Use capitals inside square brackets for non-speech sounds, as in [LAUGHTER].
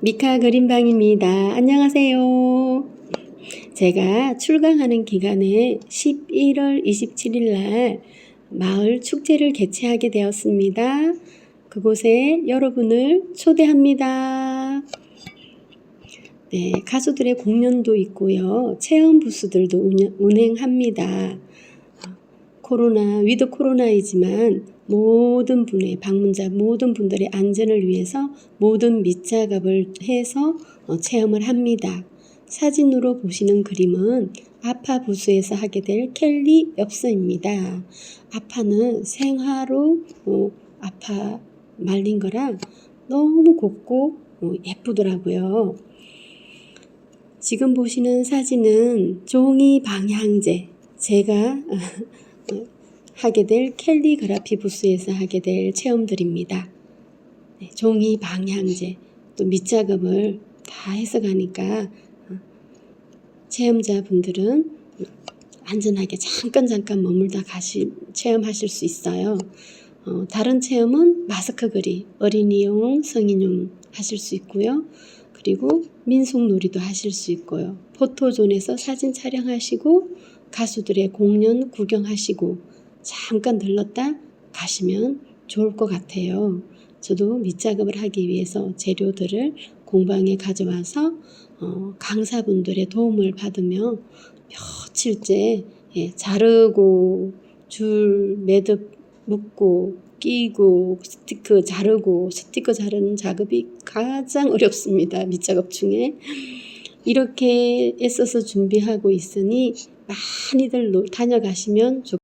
미카 그린방입니다. 안녕하세요. 제가 출강하는 기간에 11월 27일 날 마을 축제를 개최하게 되었습니다. 그곳에 여러분을 초대합니다. 네, 가수들의 공연도 있고요. 체험 부스들도 운영- 운행합니다. 코로나, 위드 코로나이지만 모든 분의 방문자 모든 분들의 안전을 위해서 모든 밑작업을 해서 어, 체험을 합니다. 사진으로 보시는 그림은 아파 부스에서 하게 될 켈리 엽서입니다. 아파는 생화로 어, 아파 말린 거라 너무 곱고 어, 예쁘더라고요. 지금 보시는 사진은 종이 방향제 제가 [LAUGHS] 하게 될 캘리그라피 부스에서 하게 될 체험들입니다. 네, 종이 방향제 또 밑작업을 다 해서 가니까 어, 체험자분들은 안전하게 잠깐 잠깐 머물다 가시 체험하실 수 있어요. 어, 다른 체험은 마스크 그리 어린이용 성인용 하실 수 있고요. 그리고 민속놀이도 하실 수 있고요. 포토존에서 사진 촬영하시고 가수들의 공연 구경하시고 잠깐 들렀다 가시면 좋을 것 같아요. 저도 밑작업을 하기 위해서 재료들을 공방에 가져와서 어, 강사분들의 도움을 받으며 며칠째 예, 자르고 줄 매듭 묶고 끼고 스티커 자르고 스티커 자르는 작업이 가장 어렵습니다. 밑작업 중에 이렇게 애써서 준비하고 있으니 많이들 노- 다녀가시면 좋.